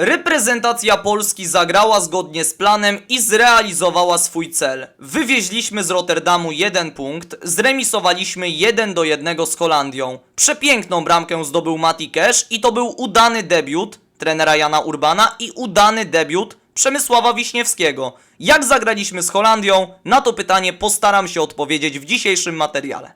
Reprezentacja Polski zagrała zgodnie z planem i zrealizowała swój cel. Wywieźliśmy z Rotterdamu jeden punkt, zremisowaliśmy 1 do 1 z Holandią. Przepiękną bramkę zdobył Mati Cash i to był udany debiut trenera Jana Urbana i udany debiut Przemysława Wiśniewskiego. Jak zagraliśmy z Holandią? Na to pytanie postaram się odpowiedzieć w dzisiejszym materiale.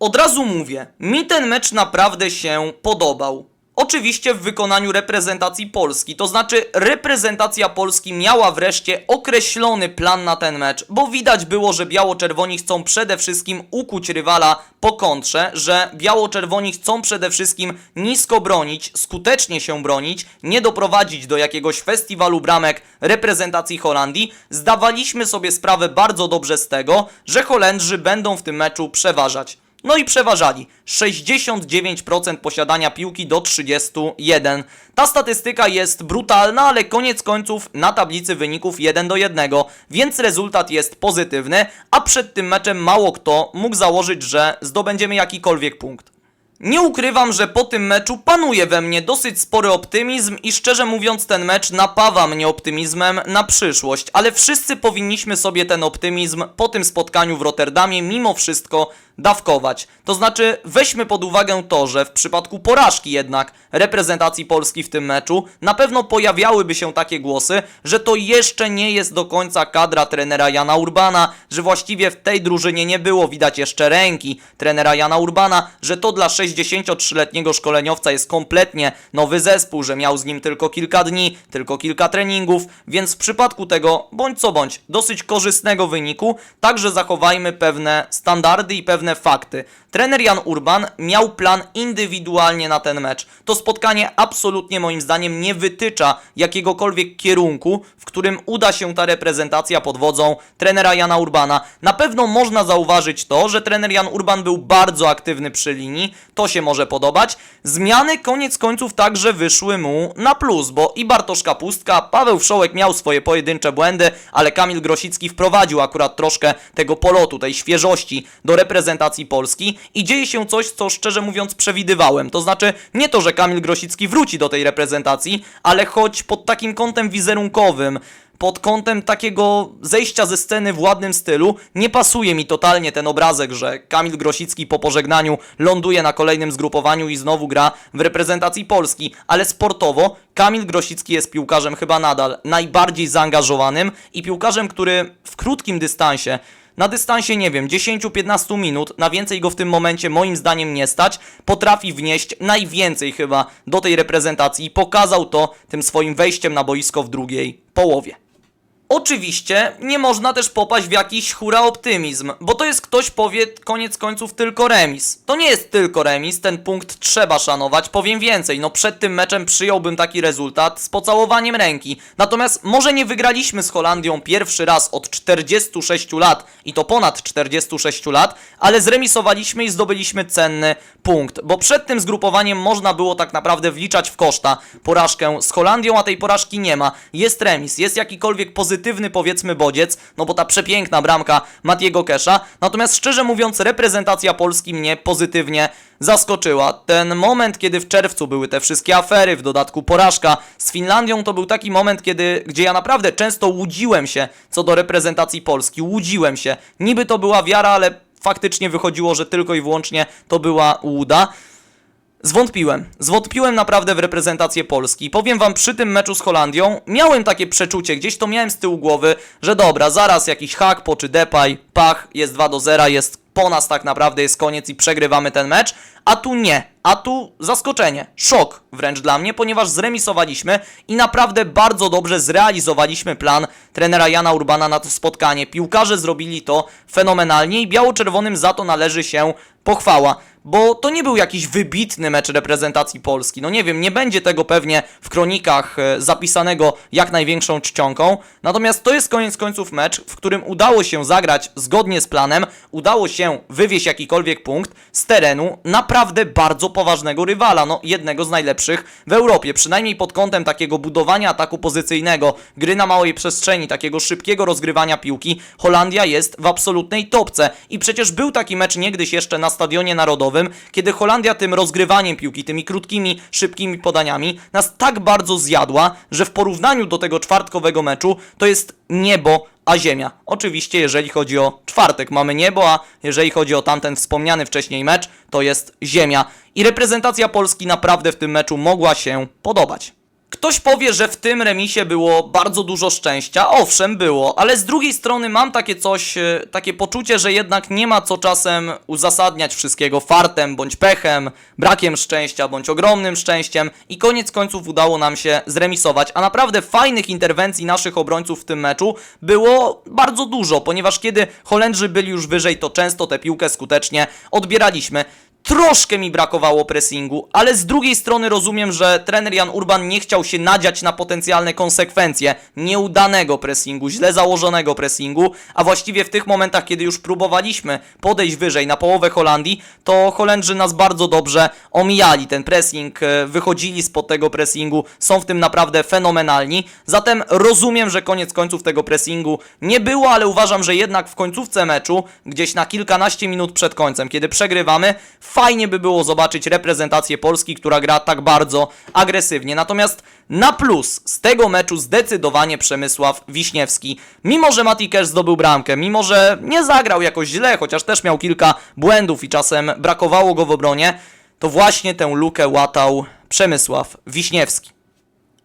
Od razu mówię, mi ten mecz naprawdę się podobał. Oczywiście w wykonaniu reprezentacji Polski, to znaczy reprezentacja Polski miała wreszcie określony plan na ten mecz, bo widać było, że biało-czerwoni chcą przede wszystkim ukuć rywala po kontrze, że biało-czerwoni chcą przede wszystkim nisko bronić, skutecznie się bronić, nie doprowadzić do jakiegoś festiwalu bramek reprezentacji Holandii. Zdawaliśmy sobie sprawę bardzo dobrze z tego, że Holendrzy będą w tym meczu przeważać. No i przeważali. 69% posiadania piłki do 31. Ta statystyka jest brutalna, ale koniec końców na tablicy wyników 1 do 1, więc rezultat jest pozytywny, a przed tym meczem mało kto mógł założyć, że zdobędziemy jakikolwiek punkt. Nie ukrywam, że po tym meczu panuje we mnie dosyć spory optymizm i szczerze mówiąc ten mecz napawa mnie optymizmem na przyszłość, ale wszyscy powinniśmy sobie ten optymizm po tym spotkaniu w Rotterdamie mimo wszystko dawkować. To znaczy weźmy pod uwagę to, że w przypadku porażki jednak reprezentacji Polski w tym meczu na pewno pojawiałyby się takie głosy, że to jeszcze nie jest do końca kadra trenera Jana Urbana, że właściwie w tej drużynie nie było widać jeszcze ręki trenera Jana Urbana, że to dla 63-letniego szkoleniowca jest kompletnie nowy zespół, że miał z nim tylko kilka dni, tylko kilka treningów, więc w przypadku tego, bądź co bądź, dosyć korzystnego wyniku, także zachowajmy pewne standardy i pewne fakty. Trener Jan Urban miał plan indywidualnie na ten mecz. To spotkanie absolutnie moim zdaniem nie wytycza jakiegokolwiek kierunku, w którym uda się ta reprezentacja pod wodzą trenera Jana Urbana. Na pewno można zauważyć to, że trener Jan Urban był bardzo aktywny przy linii, to się może podobać. Zmiany koniec końców także wyszły mu na plus, bo i Bartosz Kapustka, Paweł Wszołek miał swoje pojedyncze błędy, ale Kamil Grosicki wprowadził akurat troszkę tego polotu, tej świeżości do reprezentacji Polski i dzieje się coś, co szczerze mówiąc przewidywałem. To znaczy nie to, że Kamil Grosicki wróci do tej reprezentacji, ale choć pod takim kątem wizerunkowym, pod kątem takiego zejścia ze sceny w ładnym stylu, nie pasuje mi totalnie ten obrazek, że Kamil Grosicki po pożegnaniu ląduje na kolejnym zgrupowaniu i znowu gra w reprezentacji Polski, ale sportowo Kamil Grosicki jest piłkarzem chyba nadal najbardziej zaangażowanym i piłkarzem, który w krótkim dystansie na dystansie, nie wiem, 10-15 minut, na więcej go w tym momencie moim zdaniem nie stać, potrafi wnieść najwięcej chyba do tej reprezentacji i pokazał to tym swoim wejściem na boisko w drugiej połowie. Oczywiście nie można też popaść w jakiś hura optymizm, bo to jest ktoś powie koniec końców tylko remis. To nie jest tylko remis, ten punkt trzeba szanować, powiem więcej, no przed tym meczem przyjąłbym taki rezultat z pocałowaniem ręki. Natomiast może nie wygraliśmy z Holandią pierwszy raz od 46 lat i to ponad 46 lat, ale zremisowaliśmy i zdobyliśmy cenny punkt, bo przed tym zgrupowaniem można było tak naprawdę wliczać w koszta porażkę z Holandią, a tej porażki nie ma. Jest remis, jest jakikolwiek pozytywny powiedzmy bodziec, no bo ta przepiękna bramka Matiego Kesza. Natomiast szczerze mówiąc, reprezentacja Polski mnie pozytywnie zaskoczyła. Ten moment, kiedy w czerwcu były te wszystkie afery, w dodatku porażka z Finlandią, to był taki moment, kiedy, gdzie ja naprawdę często łudziłem się co do reprezentacji Polski. Łudziłem się. Niby to była wiara, ale faktycznie wychodziło, że tylko i wyłącznie to była łuda. Zwątpiłem. Zwątpiłem naprawdę w reprezentację Polski. Powiem wam, przy tym meczu z Holandią miałem takie przeczucie, gdzieś to miałem z tyłu głowy, że dobra, zaraz jakiś hak, po czy Depay, pach, jest 2 do 0, jest po nas tak naprawdę, jest koniec i przegrywamy ten mecz. A tu nie. A tu zaskoczenie, szok wręcz dla mnie, ponieważ zremisowaliśmy i naprawdę bardzo dobrze zrealizowaliśmy plan trenera Jana Urbana na to spotkanie. Piłkarze zrobili to fenomenalnie i biało-czerwonym za to należy się pochwała bo to nie był jakiś wybitny mecz reprezentacji Polski. No nie wiem, nie będzie tego pewnie w kronikach e, zapisanego jak największą czcionką. Natomiast to jest koniec końców mecz, w którym udało się zagrać zgodnie z planem, udało się wywieźć jakikolwiek punkt z terenu naprawdę bardzo poważnego rywala, no jednego z najlepszych w Europie, przynajmniej pod kątem takiego budowania ataku pozycyjnego, gry na małej przestrzeni, takiego szybkiego rozgrywania piłki. Holandia jest w absolutnej topce i przecież był taki mecz niegdyś jeszcze na Stadionie Narodowym, meczowym, kiedy Holandia tym rozgrywaniem piłki, tymi krótkimi, szybkimi podaniami nas tak bardzo zjadła, że w porównaniu do tego czwartkowego meczu to jest niebo a ziemia. Oczywiście, jeżeli chodzi o czwartek, mamy niebo, a jeżeli chodzi o tamten wspomniany wcześniej mecz, to jest ziemia. I reprezentacja Polski naprawdę w tym meczu mogła się podobać. Ktoś powie, że w tym remisie było bardzo dużo szczęścia. Owszem, było, ale z drugiej strony mam takie coś, e, takie poczucie, że jednak nie ma co czasem uzasadniać wszystkiego fartem bądź pechem, brakiem szczęścia bądź ogromnym szczęściem i koniec końców udało nam się zremisować. A naprawdę fajnych interwencji naszych obrońców w tym meczu było bardzo dużo, ponieważ kiedy Holendrzy byli już wyżej, to często tę piłkę skutecznie odbieraliśmy. Troszkę mi brakowało pressingu, ale z drugiej strony rozumiem, że trener Jan Urban nie chciał się nadziać na potencjalne konsekwencje nieudanego pressingu, źle założonego pressingu, a właściwie w tych momentach, kiedy już próbowaliśmy podejść wyżej na połowę Holandii, to Holendrzy nas bardzo dobrze omijali. Ten pressing, e, wychodzili spod tego pressingu, są w tym naprawdę fenomenalni. Zatem rozumiem, że koniec końców tego pressingu nie było, ale uważam, że jednak w końcówce meczu, gdzieś na kilkanaście minut przed końcem, kiedy przegrywamy, fajnie by było zobaczyć reprezentację Polski, która gra tak bardzo agresywnie. Natomiast na plus z tego meczu zdecydowanie Przemysław Wiśniewski. Mimo, że Mati zdobył bramkę, mimo, że nie zagrał jakoś źle, chociaż też miał kilka błędów i czasem brakowało go w obronie, to właśnie tę lukę łatał Przemysław Wiśniewski.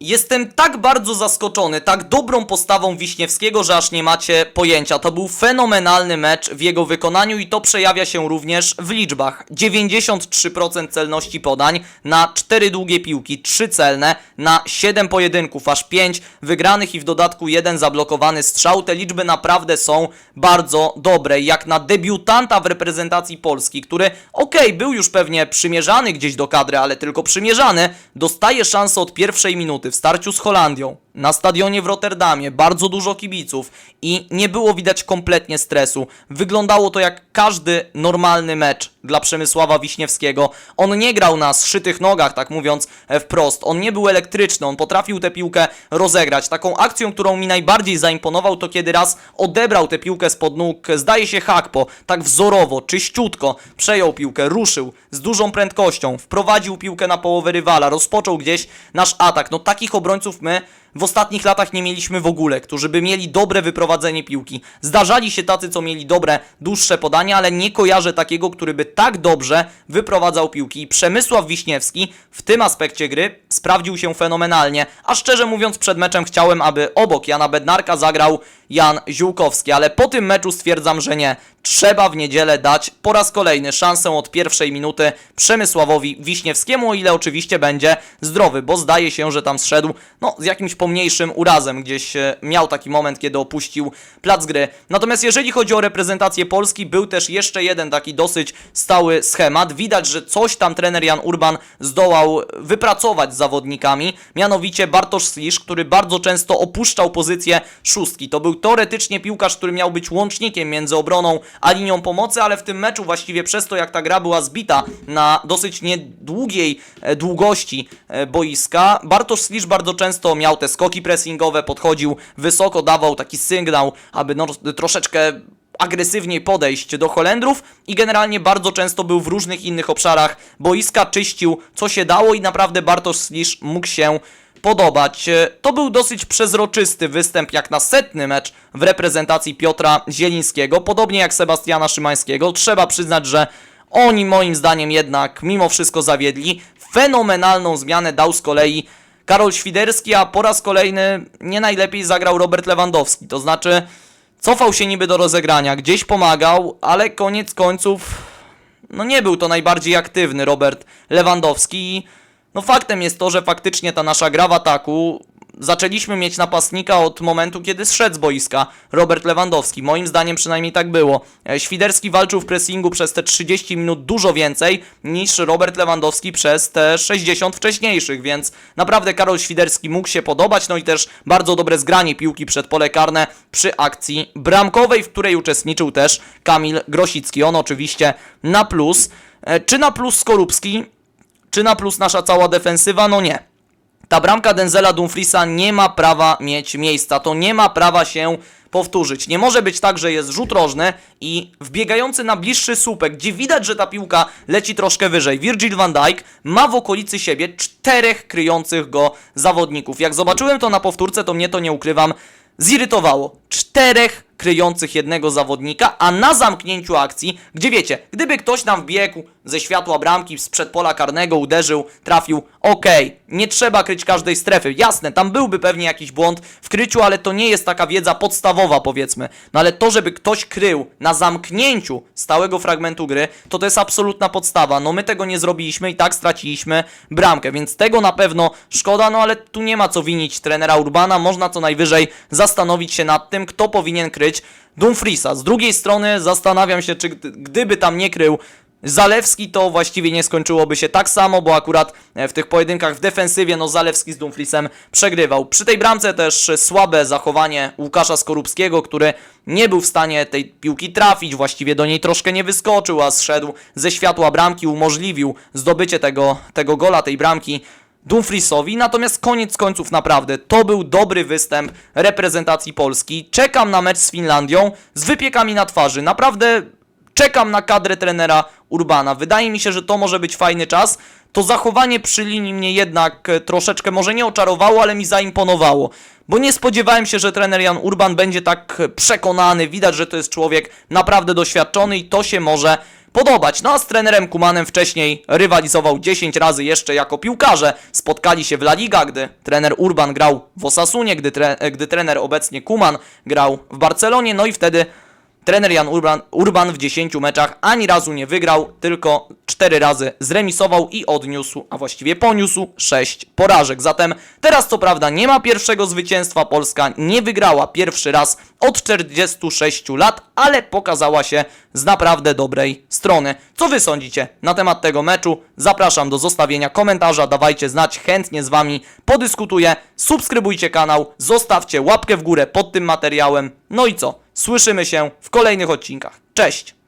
Jestem tak bardzo zaskoczony tak dobrą postawą Wiśniewskiego, że aż nie macie pojęcia. To był fenomenalny mecz w jego wykonaniu i to przejawia się również w liczbach. 93% celności podań na 4 długie piłki, 3 celne, na 7 pojedynków, aż 5 wygranych i w dodatku jeden zablokowany strzał. Te liczby naprawdę są bardzo dobre. Jak na debiutanta w reprezentacji Polski, który okej, był już pewnie przymierzany gdzieś do kadry, ale tylko przymierzany, dostaje szansę od pierwszej minuty w starciu z Holandią. Na stadionie w Rotterdamie bardzo dużo kibiców i nie było widać kompletnie stresu. Wyglądało to jak każdy normalny mecz dla Przemysława Wiśniewskiego. On nie grał na zszytych nogach, tak mówiąc e, wprost. On nie był elektryczny, on potrafił tę piłkę rozegrać. Taką akcją, którą mi najbardziej zaimponował, to kiedy raz odebrał tę piłkę spod nóg, zdaje się Hakpo, tak wzorowo, czyściutko, przejął piłkę, ruszył z dużą prędkością, wprowadził piłkę na połowę rywala, rozpoczął gdzieś nasz atak. No takich obrońców my w ostatnich latach nie mieliśmy w ogóle, którzy by mieli dobre wyprowadzenie piłki. Zdarzali się tacy, co mieli dobre, dłuższe podania, ale nie kojarzę takiego, który by tak dobrze wyprowadzał piłki. I Przemysław Wiśniewski w tym aspekcie gry sprawdził się fenomenalnie, a szczerze mówiąc przed meczem chciałem, aby obok Jana Bednarka zagrał Jan Ziółkowski, ale po tym meczu stwierdzam, że nie. Trzeba w niedzielę dać po raz kolejny szansę od pierwszej minuty Przemysławowi Wiśniewskiemu, o ile oczywiście będzie zdrowy, bo zdaje się, że tam zszedł no, z jakimś pomniejszym urazem. Gdzieś e, miał taki moment, kiedy opuścił plac gry. Natomiast jeżeli chodzi o reprezentację Polski, był też jeszcze jeden taki dosyć stały schemat. Widać, że coś tam trener Jan Urban zdołał wypracować z zawodnikami, mianowicie Bartosz Slisz, który bardzo często opuszczał pozycję szóstki. To był teoretycznie piłkarz, który miał być łącznikiem między obroną a linią pomocy, ale w tym meczu właściwie przez to, jak ta gra była zbita na dosyć niedługiej e, długości e, boiska, Bartosz Slisz bardzo często miał te skoki pressingowe, podchodził wysoko, dawał taki sygnał, aby no, troszeczkę agresywniej podejść do Holendrów i generalnie bardzo często był w różnych innych obszarach boiska, czyścił co się dało i naprawdę Bartosz Slisz mógł się podobać. To był dosyć przezroczysty występ jak na setny mecz w reprezentacji Piotra Zielińskiego, podobnie jak Sebastiana Szymańskiego. Trzeba przyznać, że oni moim zdaniem jednak mimo wszystko zawiedli. Fenomenalną zmianę dał z kolei Karol Świderski, a po raz kolejny nie najlepiej zagrał Robert Lewandowski. To znaczy cofał się niby do rozegrania, gdzieś pomagał, ale koniec końców no nie był to najbardziej aktywny Robert Lewandowski. No faktem jest to, że faktycznie ta nasza gra w ataku zaczęliśmy mieć napastnika od momentu, kiedy zszedł z boiska Robert Lewandowski. Moim zdaniem przynajmniej tak było. E, Świderski walczył w pressingu przez te 30 minut dużo więcej niż Robert Lewandowski przez te 60 wcześniejszych, więc naprawdę Karol Świderski mógł się podobać, no i też bardzo dobre zgranie piłki przed pole karne przy akcji bramkowej, w której uczestniczył też Kamil Grosicki. On oczywiście na plus. E, Czy na plus Skorupski? Czy na plus nasza cała defensywa? No nie. Ta bramka Denzela Dumfriesa nie ma prawa mieć miejsca. To nie ma prawa się powtórzyć. Nie może być tak, że jest rzut rożny i wbiegający na bliższy słupek, gdzie widać, że ta piłka leci troszkę wyżej. Virgil van Dijk ma w okolicy siebie czterech kryjących go zawodników. Jak zobaczyłem to na powtórce, to mnie to nie ukrywam, zirytowało. Czterech kryjących jednego zawodnika, a na zamknięciu akcji, gdzie wiecie, gdyby ktoś nam wbiegł ze światła bramki sprzed pola karnego, uderzył, trafił, okej, nie trzeba kryć każdej strefy, jasne, tam byłby pewnie jakiś błąd w kryciu, ale to nie jest taka wiedza podstawowa powiedzmy, no ale to, żeby ktoś krył na zamknięciu stałego fragmentu gry, to to jest absolutna podstawa, no my tego nie zrobiliśmy i tak straciliśmy bramkę, więc tego na pewno szkoda, no ale tu nie ma co winić trenera Urbana, można co najwyżej zastanowić się nad tym, kto powinien kryć Dumfriesa. Z drugiej strony zastanawiam się, czy gdy- gdyby tam nie krył Zalewski, to właściwie nie skończyłoby się tak samo, bo akurat e, w tych pojedynkach w defensywie, no Zalewski z Dumfriesem przegrywał. Przy tej bramce też słabe zachowanie Łukasza Skorupskiego, który nie był w stanie tej piłki trafić, właściwie do niej troszkę nie wyskoczył, a zszedł ze światła bramki, umożliwił zdobycie tego, tego gola, tej bramki. Dumfriesowi, natomiast koniec końców naprawdę to był dobry występ reprezentacji Polski. Czekam na mecz z Finlandią z wypiekami na twarzy. Naprawdę czekam na kadrę trenera Urbana. Wydaje mi się, że to może być fajny czas. To zachowanie przy linii mnie jednak e, troszeczkę może nie oczarowało, ale mi zaimponowało. Bo nie spodziewałem się, że trener Jan Urban będzie tak e, przekonany. Widać, że to jest człowiek naprawdę doświadczony i to się może podobać. No a z trenerem Kumanem wcześniej rywalizował 10 razy jeszcze jako piłkarze. Spotkali się w La Liga, gdy trener Urban grał w Osasunie, gdy, tre gdy trener obecnie Kuman grał w Barcelonie. No i wtedy trener Jan Urban, Urban w 10 meczach ani razu nie wygrał, tylko 4 razy zremisował i odniósł, a właściwie poniósł 6 porażek. Zatem teraz co prawda nie ma pierwszego zwycięstwa, Polska nie wygrała pierwszy raz od 46 lat, ale pokazała się z naprawdę dobrej strony. Co wy sądzicie na temat tego meczu? Zapraszam do zostawienia komentarza, dawajcie znać, chętnie z wami podyskutuję. Subskrybujcie kanał, zostawcie łapkę w górę pod tym materiałem. No i co? Słyszymy się w kolejnych odcinkach. Cześć!